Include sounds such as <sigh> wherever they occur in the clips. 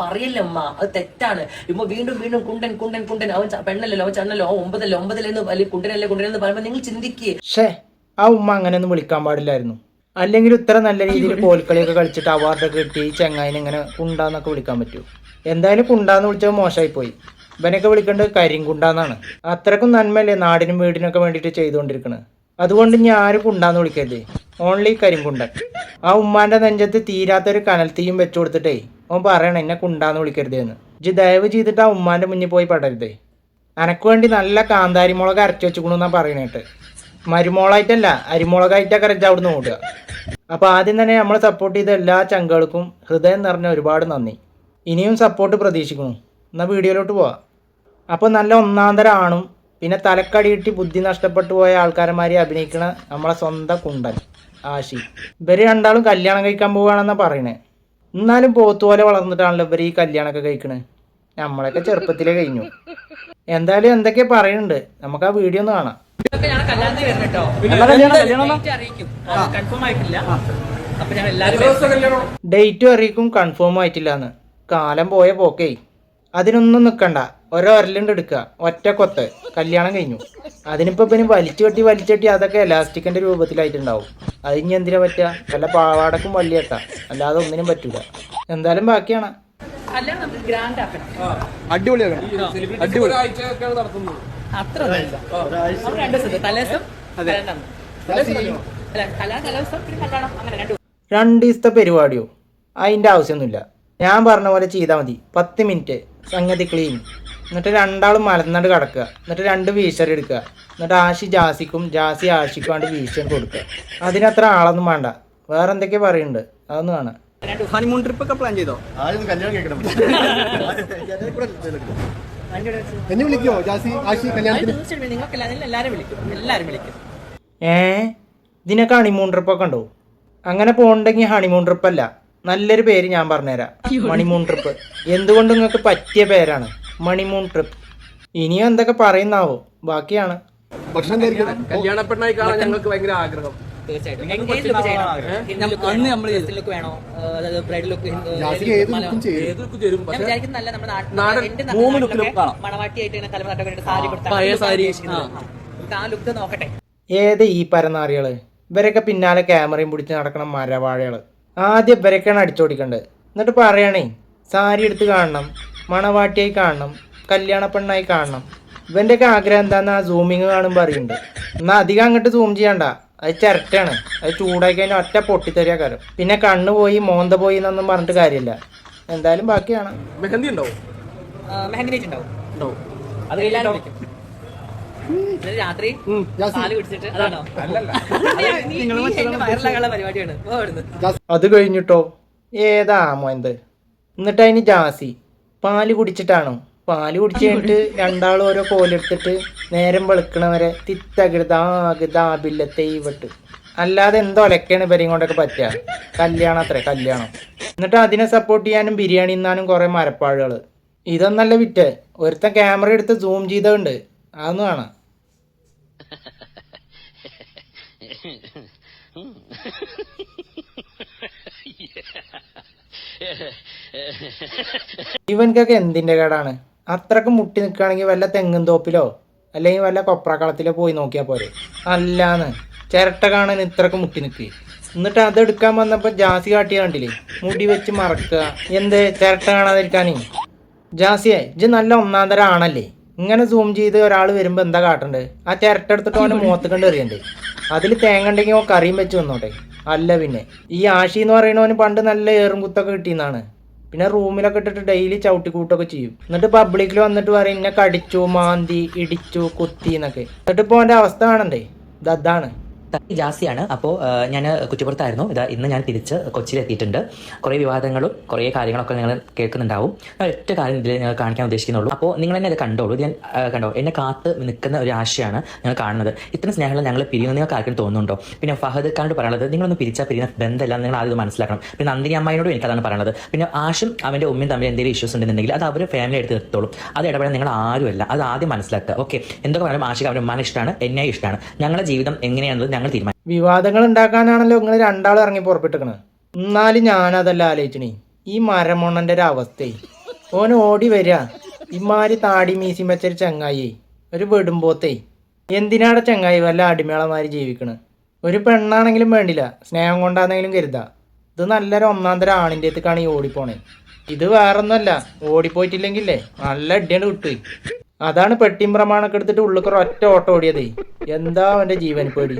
പറയല്ലേ അമ്മ അത് തെറ്റാണ്. ഇപ്പൊ വീണ്ടും വീണ്ടും കുണ്ടൻ കുണ്ടൻ കുണ്ടൻ. അവൻ പെണ്ണല്ലല്ലോ അവൻ ചണ്ണല്ലോ. അവൻ ഒമ്പതല്ലേ ഒമ്പതിലെന്ന് അല്ലെങ്കിൽ കുണ്ടനല്ലേ കുണ്ടനെന്ന് പറയുമ്പോൾ നിങ്ങൾ ചിന്തിക്കുക ഷേ ആ ഉമ്മ അങ്ങനെയൊന്നും വിളിക്കാൻ പാടില്ലായിരുന്നു. അല്ലെങ്കിൽ ഇത്ര നല്ല രീതിയിൽ കോൽക്കളിയൊക്കെ കളിച്ചിട്ട് അവാർഡൊക്കെ കിട്ടി ചെങ്ങായിനെ ഇങ്ങനെ കുണ്ടാന്നൊക്കെ വിളിക്കാൻ പറ്റൂ. എന്തായാലും കുണ്ടാന്ന് വിളിച്ചത് മോശമായി പോയി. ഇവനൊക്കെ വിളിക്കേണ്ടത് കരിങ്കുണ്ടാന്നാണ് അത്രക്കും നന്മയല്ലേ നാടിനും വീടിനൊക്കെ വേണ്ടിയിട്ട് ചെയ്തുകൊണ്ടിരിക്കണേ. അതുകൊണ്ട് ഞാൻ ആരും കുണ്ടാന്ന് വിളിക്കരുത്. ഓൺലി കരിങ്കുണ്ടൻ. ആ ഉമ്മാന്റെ നെഞ്ചത്ത് തീരാത്തൊരു കനൽ തീയും വെച്ചു കൊടുത്തിട്ടേ ഓൻ പറയണം എന്നെ കുണ്ടാന്ന് വിളിക്കരുത് എന്ന്. ജി ദയവ് ചെയ്തിട്ട് ആ ഉമ്മാന്റെ മുന്നിൽ പോയി പടരുതേ. അനക്ക് വേണ്ടി നല്ല കാന്താരി മുളക് അരച്ചു വെച്ചുക്കണെന്നാ പറയണേട്ട് മരുമുളകായിട്ടല്ല അരിമുളകായിട്ടൊക്കെ അരച്ച് അവിടുന്ന് ഓടുക അപ്പോൾ ആദ്യം തന്നെ നമ്മൾ സപ്പോർട്ട് ചെയ്ത എല്ലാ ചങ്കുകൾക്കും ഹൃദയം നിറഞ്ഞ ഒരുപാട് നന്ദി. ഇനിയും സപ്പോർട്ട് പ്രതീക്ഷിക്കുന്നു. എന്നാൽ വീഡിയോയിലോട്ട് പോവാം. അപ്പോൾ നല്ല ഒന്നാന്തര ആണും പിന്നെ തലക്കടിയിട്ട് ബുദ്ധി നഷ്ടപ്പെട്ടു പോയ ആൾക്കാരന്മാരെ അഭിനയിക്കണ നമ്മളെ സ്വന്തം കുണ്ടൻ ആശി. ഇവർ രണ്ടാളും കല്യാണം കഴിക്കാൻ പോവുകയാണെന്നാണ് പറയണേ. എന്നാലും പോത്തുപോലെ വളർന്നിട്ടാണല്ലോ ഇവർ ഈ കല്യാണമൊക്കെ കഴിക്കണേ. നമ്മളൊക്കെ ചെറുപ്പത്തിലേ കഴിഞ്ഞു. എന്തായാലും എന്തൊക്കെ പറയുന്നുണ്ട്. നമുക്ക് ആ വീഡിയോ ഒന്ന് കാണാം. ഡേറ്റും അറിയിക്കും. കൺഫേം ആയിട്ടില്ല. എന്ന് കാലം പോയ പോക്കേ. അതിനൊന്നും നിൽക്കണ്ട ഓരോ ഒരലുണ്ട് എടുക്കുക ഒറ്റ കൊത്ത്. കല്യാണം കഴിഞ്ഞു. അതിനിപ്പോ പിന്നെ വലിച്ചു കെട്ടി വലിച്ചു കെട്ടി അതൊക്കെ എലാസ്റ്റിക്കിന്റെ രൂപത്തിലായിട്ടുണ്ടാവും. അത് ഇനി എന്തിനാ പറ്റുക വല്ല പാവാടക്കും വള്ളിയട്ട അല്ലാതെ ഒന്നിനും പറ്റൂല. എന്തായാലും ബാക്കിയാണ്. രണ്ടു ദിവസത്തെ പരിപാടിയോ? അതിന്റെ ആവശ്യമൊന്നുമില്ല. ഞാൻ പറഞ്ഞ പോലെ ചെയ്താൽ മതി. പത്ത് മിനിറ്റ്. സംഗതി ക്ലീൻ എന്നിട്ട് രണ്ടാളും മലന്നാണ്ട് കിടക്കുക. എന്നിട്ട് രണ്ട് വീശറി എടുക്കുക. എന്നിട്ട് ആശി ജാസിക്കും ജാസി ആശിക്കും ആണ്ട് വീശം കൊടുക്കുക. അതിനത്ര ആളൊന്നും വേണ്ട. വേറെ എന്തൊക്കെയാ പറയുന്നുണ്ട് അതൊന്നും വേണം ഹണിമൂൺ ട്രിപ്പ് ഒക്കെ പ്ലാൻ ചെയ്തോ? ആദ്യം കല്യാണം കേൾക്കണം. <laughs> എന്നെ വിളിക്കോ? ജാസി ആശി കല്യാണത്തിന്? തീർച്ചയായിട്ടും നിങ്ങൾക്ക് എല്ലാവരും എല്ലാവരും വിളിക്കും. എല്ലാവരും വിളിക്കും. ഏ? ഇതിനൊക്കെ ഹണിമൂൺ ട്രിപ്പൊക്കെ ഉണ്ടോ? അങ്ങനെ പോകണ്ടെങ്കിൽ ഹണിമൂൺ ട്രിപ്പ് അല്ല. നല്ലൊരു പേര് ഞാൻ പറഞ്ഞുതരാം. മണിമൂൺ ട്രിപ്പ് എന്തുകൊണ്ട് നിങ്ങൾക്ക് പറ്റിയ പേരാണ്? Honeymoon trip. ഇനിയും എന്തൊക്കെ പറയുന്നാവോ? ബാക്കിയാണ്. കല്യാണ പെണ്ണായി കാണാൻ ഞങ്ങൾക്ക് ഭയങ്കര ആഗ്രഹം? ഏത് ഈ പരനാറികൾ? ഇവരൊക്കെ പിന്നാലെ ക്യാമറയും പിടിച്ച് നടക്കണ മരവാഴകൾ. ആദ്യം ഇവരൊക്കെയാണ് അടിച്ചോടിക്കണ്ടത്. എന്നിട്ട് പറയണേ സാരി എടുത്ത് കാണണം. മണവാട്ടിയായി കാണണം കല്യാണ പെണ്ണായി കാണണം. ഇവന്റെയൊക്കെ ആഗ്രഹം എന്താന്ന് ആ സൂമിങ് കാണുമ്പോൾ അറിയുന്നുണ്ട് എന്നാൽ അധികം അങ്ങോട്ട് സൂം ചെയ്യണ്ട. അത് ചിരട്ടാണ് അത് ചൂടായി കഴിഞ്ഞാൽ ഒറ്റ പൊട്ടിത്തെറിയ കാലം പിന്നെ കണ്ണ് പോയി മോന്ത പോയി എന്നൊന്നും പറഞ്ഞിട്ട് കാര്യമില്ല. എന്തായാലും ബാക്കിയാണ്. മെഹന്തി ഉണ്ടാവും ഉണ്ടാവും അത് രാത്രി കഴിഞ്ഞിട്ടോ? ഏതാ മോന്ത്? എന്നിട്ട് അതിന് ജാസി. പാൽ കുടിച്ചിട്ടാണോ? പാൽ കുടിച്ച് കഴിഞ്ഞിട്ട് രണ്ടാളും ഓരോ കോലെടുത്തിട്ട് നേരം വെളുക്കണവരെ തിത്തകൃതാകൃതാബില്ലത്തെ വിട്ട് അല്ലാതെ എന്തോ ഒലക്കാണ് ഇവരെയും കൊണ്ടൊക്കെ പറ്റുക കല്യാണം അത്രേ കല്യാണം. എന്നിട്ട് അതിനെ സപ്പോർട്ട് ചെയ്യാനും ബിരിയാണി തിന്നാനും കുറെ മരപ്പാഴുകൾ ഇതൊന്നല്ല വിറ്റ്. ഒരുത്തൻ ക്യാമറ എടുത്ത് സൂം ചെയ്തുണ്ട് അതൊന്നും കാണാം. <laughs> <laughs> ഇവൻക്കൊക്കെ എന്തിന്റെ കേടാണ്? അത്രയ്ക്ക് മുട്ടി നിൽക്കുകയാണെങ്കിൽ വല്ല തെങ്ങും തോപ്പിലോ അല്ലെങ്കിൽ വല്ല കൊപ്രാക്കളത്തിലോ പോയി നോക്കിയാൽ പോരെ. അല്ലാന്ന്. ചിരട്ട കാണാൻ ഇത്രക്ക് മുട്ടി നിൽക്കുക എന്നിട്ട് അതെടുക്കാൻ വന്നപ്പോൾ ജാസി കാട്ടിയ കണ്ടില്ലേ? മുടി വെച്ച് മറക്കുക. എന്ത്? ചിരട്ട കാണാതിരിക്കാനേ. ജാസിയെ ഇത് നല്ല ഒന്നാം തരം ആണല്ലേ ഇങ്ങനെ സൂം ചെയ്ത് ഒരാൾ വരുമ്പോൾ എന്താ കാട്ടണ്ടേ? ആ ചിരട്ട എടുത്തിട്ട് അവന്റെ മുഖത്ത് കണ്ട് എറിയണ്ടേ? അതിൽ തേങ്ങ ഉണ്ടെങ്കിൽ ഓ കറിയും വെച്ച് വന്നോട്ടെ അല്ല പിന്നെ. ഈ ആഷി എന്ന് പറയുന്നവന് പണ്ട് നല്ല ഏറും കുത്തൊക്കെ കിട്ടിയെന്നാണ്. പിന്നെ റൂമിലൊക്കെ ഇട്ടിട്ട് ഡെയിലി ചവിട്ടിക്കൂട്ടൊക്കെ ചെയ്യും. എന്നിട്ട് പബ്ലിക്കിൽ വന്നിട്ട് പറയും എന്നെ കടിച്ചു മാന്തി ഇടിച്ചു കുത്തി എന്നൊക്കെ. എന്നിട്ട് ഇപ്പോൾ അവസ്ഥ കാണണ്ടേ? ഇത് അതാണ്. ജാസിയാണ് അപ്പോൾ ഞാൻ കുറ്റിപ്പുറത്തായിരുന്നു ഇതാ ഇന്ന് ഞാൻ തിരിച്ച് കൊച്ചിയിലെത്തിയിട്ടുണ്ട്. കുറേ വിവാദങ്ങളും കുറേ കാര്യങ്ങളൊക്കെ നിങ്ങൾ കേൾക്കുന്നുണ്ടാവും. ഒറ്റ കാര്യം ഇതിൽ നിങ്ങൾ കാണിക്കാൻ ഉദ്ദേശിക്കുന്നുള്ളൂ. അപ്പോൾ നിങ്ങൾ എന്നെ അത് കണ്ടോളൂ. ഞാൻ കണ്ടോ? എന്നെ കാത്ത് നിൽക്കുന്ന ഒരു ആശയാണ് ഞങ്ങൾ കാണുന്നത്. ഇത്ര സ്നേഹങ്ങൾ ഞങ്ങൾ പിരിയുന്ന നിങ്ങൾക്ക് ആർക്കും തോന്നുന്നുണ്ടോ? പിന്നെ ഫഹദ് ഖാനോട് പറയാനുള്ളത് നിങ്ങളൊന്ന് പിരിച്ചാൽ പിരിയുന്ന ബന്ധമല്ല നിങ്ങൾ ആദ്യം മനസ്സിലാക്കണം. പിന്നെ നന്ദിനി അമ്മായിനോടും എനിക്കതാണ് പറയുന്നത് പിന്നെ ആഷും അവന്റെ ഉമ്മയും തമ്മിൽ എന്തെങ്കിലും ഇഷ്യൂസ് ഉണ്ടെന്നുണ്ടെങ്കിൽ അത് അവർ ഫാമിലി എടുത്ത് നിർത്തോളും. അത് ഇടപെടാൻ നിങ്ങൾ ആരുമല്ല. അത് ആദ്യം മനസ്സിലാക്കുക. ഓക്കെ എന്തൊക്കെ പറയാനും ആഷിക്ക് അവരുടെ ഉമ്മാനെ ഇഷ്ടമാണ് എന്നെ ഇഷ്ടമാണ്. ഞങ്ങളുടെ ജീവിതം എങ്ങനെയാണെന്നത് ഞങ്ങൾ തീരുമാനിക്കും വിവാദങ്ങൾ ഉണ്ടാക്കാനാണല്ലോ നിങ്ങൾ രണ്ടാളും ഇറങ്ങി പുറപ്പെട്ടിരിക്കണത് എന്നാലും ഞാനതല്ല ആലോചിച്ചണേ. ഈ മരമൊണ്ണന്റെ ഒരു അവസ്ഥയെ. ഓൻ ഓടി വരിക ഇമാരി താടി മീസി വെച്ചൊരു ചങ്ങായി ഒരു വെടുമ്പോത്തേ. എന്തിനാടെ ചങ്ങായി വല്ല അടിമേളമാര് ജീവിക്കണ്? ഒരു പെണ്ണാണെങ്കിലും വേണ്ടില്ല. സ്നേഹം കൊണ്ടാണെങ്കിലും കരുതാ. ഇത് നല്ലൊരു ഒന്നാം തരം ആണിന്റെ അടുത്തേക്കാണ് ഈ ഓടിപ്പോണേ. ഇത് വേറൊന്നുമല്ല. ഓടിപ്പോയിട്ടില്ലെങ്കിലേ നല്ല അടിയാണ് കിട്ടുപോയി അതാണ് പെട്ടിയും പ്രമാണൊക്കെ എടുത്തിട്ട് ഉള്ളിൽ ഒറ്റ ഓട്ടം ഓടിയതേ. എന്താ അവന്റെ ജീവൻ പേടി?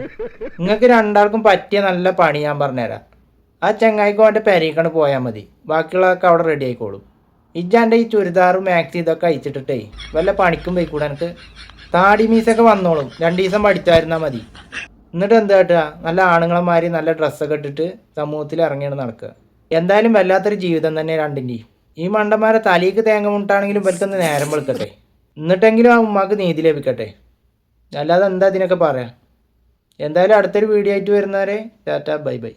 നിങ്ങൾക്ക് രണ്ടാൾക്കും പറ്റിയ നല്ല പണി ഞാൻ പറഞ്ഞുതരാം. ആ ചങ്ങായിക്കും അവന്റെ പെരയിക്കാണ് പോയാൽ മതി. ബാക്കിയുള്ളതൊക്കെ അവിടെ റെഡി ആയിക്കോളും. ഇജ്ജാന്റെ ഈ ചുരിദാറും മാക്സി ഇതൊക്കെ അയച്ചിട്ടിട്ടേ വല്ല പണിക്കും പോയിക്കൂടെ എനിക്ക്? താടി മീസൊക്കെ വന്നോളും. രണ്ട് ദിവസം പഠിച്ചായിരുന്നാൽ മതി. എന്നിട്ട് എന്താ കേട്ടാ? നല്ല ആണുങ്ങളെമാരി നല്ല ഡ്രസ്സൊക്കെ ഇട്ടിട്ട് സമൂഹത്തിൽ ഇറങ്ങിയാണ് നടക്കുക. എന്തായാലും വല്ലാത്തൊരു ജീവിതം തന്നെ രണ്ടിന്റെയും ഈ മണ്ടന്മാരെ തലേക്ക് തേങ്ങ മുട്ടാണെങ്കിലും ഇവർക്കൊന്ന് നേരം വെളുക്കട്ടെ. എന്നിട്ടെങ്കിലും ആ ഉമ്മാക്ക് നീതി ലഭിക്കട്ടെ. അല്ലാതെ എന്താ ഇതിനൊക്കെ പറയാം? എന്തായാലും അടുത്തൊരു വീഡിയോ ആയിട്ട് വരുന്നവരെ ടാറ്റ ബൈ ബൈ.